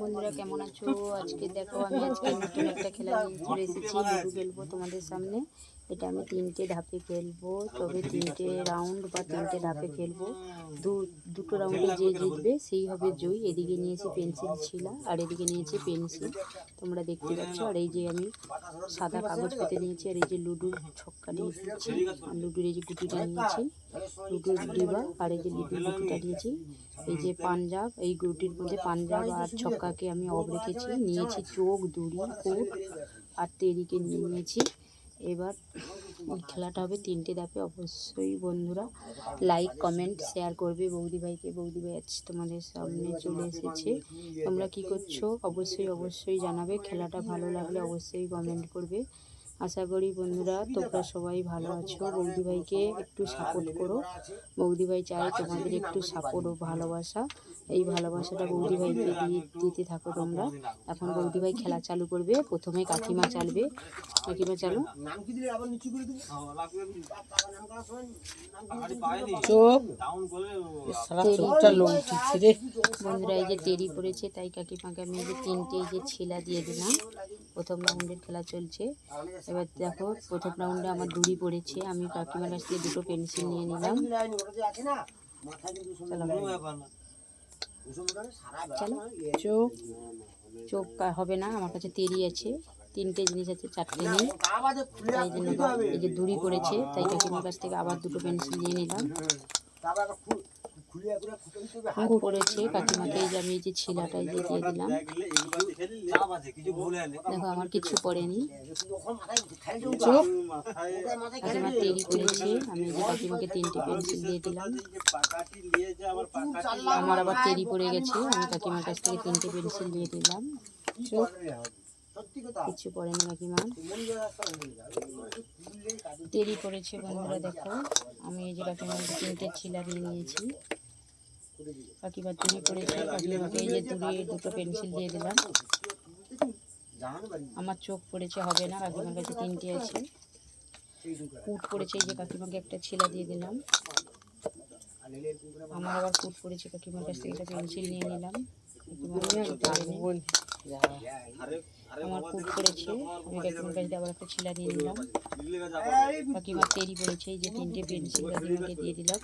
বন্ধুরা, কেমন আছো? আজকে দেখো, আমি আজকে নতুন একটা খেলা নিয়ে চলে এসেছি, লুডু খেলব তোমাদের সামনে। এটা আমি তিনটে ধাপে খেলব, তবে তিনটে রাউন্ড বা তিনটে ধাপে খেলব। দু, দুটো রাউন্ডে যে জিতবে, সেই হবে জয়ী। এদিকে নিয়েছি পেন্সিল ছিলা, আর এদিকে নিয়েছি পেন্সিল তোমরা দেখতে পাচ্ছ, আর এই যে আমি সাদা কাগজ পেতে নিয়েছি, আর এই যে লুডুর ছক্কা আর লুডুর এই যে গুটিটা নিয়েছি, লুডুর ডিবা আর এই যে লুডুর গুটিটা দিয়েছি এই যে পাঞ্জাব, এই গুটির মধ্যে পাঞ্জাব আর ছক্কাকে আমি অফ রেখেছি। নিয়েছি চোখ দড়ি কোট আর তেরিকে নিয়ে নিয়েছি। এবার খেলাটা হবে তিনটে ধাপে। অবশ্যই বন্ধুরা লাইক কমেন্ট শেয়ার করবে বৌদিভাইকে বৌদিভাই বৌদি ভাই আজ তোমাদের সামনে চলে এসেছে। তোমরা কি করছ? অবশ্যই অবশ্যই জানাবে। খেলাটা ভালো লাগলে অবশ্যই কমেন্ট করবে। আশা করি বন্ধুরা তোমরা সবাই ভালো আছো। বৌদি ভাইকে একটু সাপোর্ট করো। বৌদি ভাই চায় তোমাদের একটু সাপোর্ট ও ভালোবাসা। এই ভালোবাসাটা বৌদি ভাইকে দিয়ে দিতে থাকো তোমরা। এখন বৌদি ভাই খেলা চালু করবে। প্রথমে কাকিমা চালবে। কাকিমা চালো। বন্ধুরা এই যে দেরি করেছে তাই কাকিমাকে আমি এই যে তিনটে এই যে ছিলা দিয়ে দিলাম। প্রথম রাউন্ডের খেলা চলছে। এবার দেখো প্রথম রাউন্ডে আমার দড়ি পড়েছে। আমি কাকিমার কাছ থেকে দুটো পেন্সিল নিয়ে নিলাম। চলো চোখ। চোখ হবে না আমার কাছে তেরি আছে। তিনটে জিনিস আছে চারটে নেই। তাই জন্য এই যে দড়ি পড়েছে তাই কাকিমার কাছ থেকে আবার দুটো পেন্সিল নিয়ে নিলাম। তারপর আবার খু- খুলে করে ফুটে দিতে হবে খুব পড়েছে। কাকিমাকে এই যে আমি এই যে ছিলাটা এই যে দিয়ে দিলাম। দেখো আমার কিছু পড়েনি। কাকিমার তেরি পড়েছে আমি যে কাকিমাকে তিনটে পেন্সিল দিয়ে দিলাম। আমার আবার তেরি পড়ে গেছে আমি কাকিমার কাছ থেকে তিনটে পেন্সিল দিয়ে দিলাম। চোখ কিছু পড়েনি কাকিমার দেরি করেছে বন্ধুরা দেখো। আমি এই যে কাকিমাকে তিনটে ছিলা দিয়ে নিয়েছি কাকিমার দূরি পড়েছে কাকিমাকে যে দূরে দুটো পেন্সিল দিয়ে দিলাম। আমার চোখ পড়েছে, হবে না, কাকিমার কাছে তিনটে আছে। কুট পড়েছে, এই যে কাকিমাকে একটা ছিলা দিয়ে দিলাম। আমার আবার কুট পড়েছে, কাকিমার কাছ থেকে একটা পেন্সিল নিয়ে নিলাম। আমার কুট পড়েছে, আমি কাকিমার কাছ আবার একটা ছিলা দিয়ে নিলাম কাকিমার তেরি পড়েছে, এই যে তিনটে পেন্সিল কাকিমাকে দিয়ে দিলাম।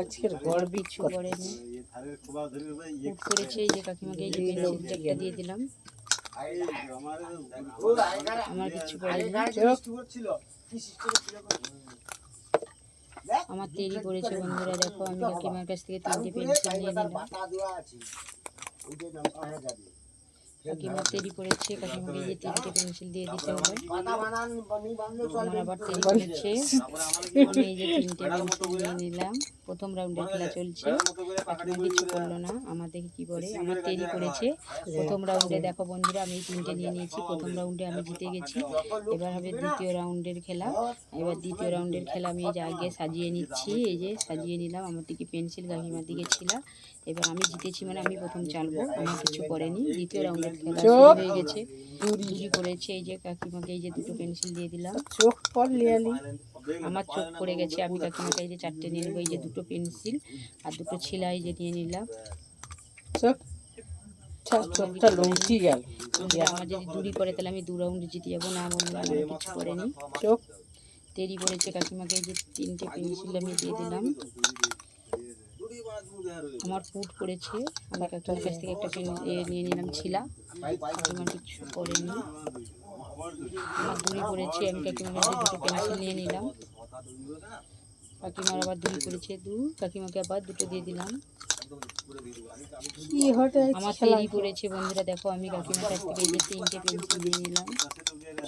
আজকের গড় পড়েনি কুট করেছে। এই যে কাকিমাকে এই যে পেন্সিলটা দিয়ে দিলাম। আমার কিছু আমার দেরি করেছে বন্ধুরা দেখো আমি কাকিমার কাছ থেকে তিনটে পেন্সিল নিয়ে নিলাম। কাকিমার দেরি করেছে কাকিমাকে যে তিনটে পেন্সিল দিয়ে দিতে হবে। আমার আবার দেরি করেছে। আমি এই যে তিনটে পেন্সিল নিয়ে নিলাম। প্রথম রাউন্ডের খেলা চলছে। কাকিমা কিছু করল না। আমার দেখে কি করে আমার দেরি করেছে। প্রথম রাউন্ডে দেখো বন্ধুরা আমি এই তিনটে নিয়ে নিয়েছি। প্রথম রাউন্ডে আমি জিতে গেছি। এবার হবে দ্বিতীয় রাউন্ডের খেলা। এবার দ্বিতীয় রাউন্ডের খেলা আমি এই যে আগে সাজিয়ে নিচ্ছি। এই যে সাজিয়ে নিলাম। আমার দিকে পেন্সিল কাকিমার দিকে ছিল। এবার আমি জিতেছি মানে আমি প্রথম চালবো। আমার কিছু করেনি। দ্বিতীয় রাউন্ডের খেলা শুরু হয়ে গেছে। চুরি করেছে এই যে কাকিমাকে এই যে দুটো পেন্সিল দিয়ে দিলাম। চোখ পর লিয়ালি। আমার চোখ পড়ে গেছে। আমি কাকিমাকে এই যে চারটে নিয়ে নেব। এই যে দুটো পেন্সিল আর দুটো ছিলাই যে নিয়ে নিলাম। চোখ। চোখটা গেল। আমার যদি দূরি পড়ে তাহলে আমি দু রাউন্ডে জিতে যাব। না বন্ধুরা কিছু করেনি। চোখ। দেরি পড়েছে কাকিমাকে এই যে তিনটে পেন্সিল আমি দিয়ে দিলাম। আমার ফুট পড়েছে আমি কাকিমার কাছ থেকে একটা নিয়ে নিলাম ছিলা। কাকিমার কিছু করেনি। আমার দূরি পড়েছে আমি কাকিমার কাছে দুটো পেন্সিল নিয়ে নিলাম। কাকিমার আবার দূরি পড়েছে দু কাকিমাকে আবার দুটো দিয়ে দিলাম। আমার দেরি পড়েছে বন্ধুরা দেখো আমি কাকিমার কাছ থেকে এই যে তিনটে পেন্সিল নিয়ে নিলাম।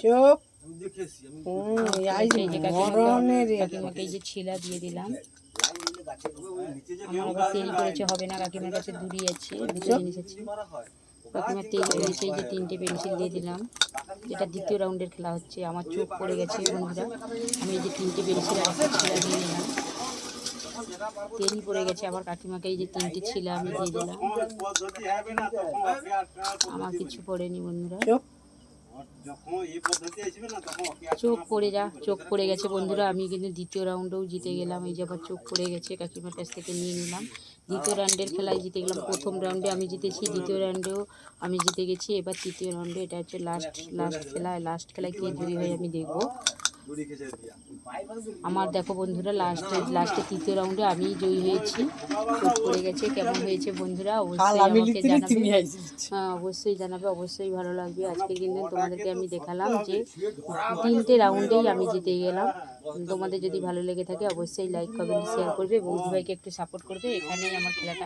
চোখ। কাকিমাকে কাকিমাকে এই যে ছিলা দিয়ে দিলাম। আমার আবার তেল করেছে হবে না কাকিমার কাছে দূরি আছে দুটো জিনিস আছে। কাকিমার তেল এই যে তিনটে পেন্সিল দিয়ে দিলাম যেটা দ্বিতীয় রাউন্ডের খেলা হচ্ছে আমার চোখ পড়ে গেছে বন্ধুরা। আমি এই যে তিনটে পেন্সিল আর একটা ছিলা দিয়ে তেল পড়ে গেছে আবার কাকিমাকে এই যে তিনটে ছিলা আমি দিয়ে দিলাম। আমার কিছু পড়েনি বন্ধুরা। চোখ পড়ে যা, চোখ পড়ে গেছে বন্ধুরা। আমি কিন্তু দ্বিতীয় রাউন্ডেও জিতে গেলাম। এই যে আবার চোখ পড়ে গেছে, কাকিমার কাছ থেকে নিয়ে নিলাম। দ্বিতীয় রাউন্ডের খেলায় জিতে গেলাম। প্রথম রাউন্ডে আমি জিতেছি, দ্বিতীয় রাউন্ডেও আমি জিতে গেছি। এবার তৃতীয় রাউন্ডে এটা হচ্ছে লাস্ট লাস্ট খেলায়। লাস্ট খেলায় কে জয়ী হয় আমি দেখব। আমার দেখো বন্ধুরা লাস্টে লাস্টে তৃতীয় রাউন্ডে আমি জয়ী হয়েছি। পড়ে গেছে কেমন হয়েছে বন্ধুরা? অবশ্যই আমাকে জানাবে। হ্যাঁ অবশ্যই জানাবে অবশ্যই ভালো লাগবে। আজকে কিন্তু তোমাদেরকে আমি দেখালাম যে তিনটে রাউন্ডেই আমি জিতে গেলাম। তোমাদের যদি ভালো লেগে থাকে অবশ্যই লাইক কমেন্ট শেয়ার করবে। বৌদি ভাইকে একটু সাপোর্ট করবে। এখানেই আমার খেলাটা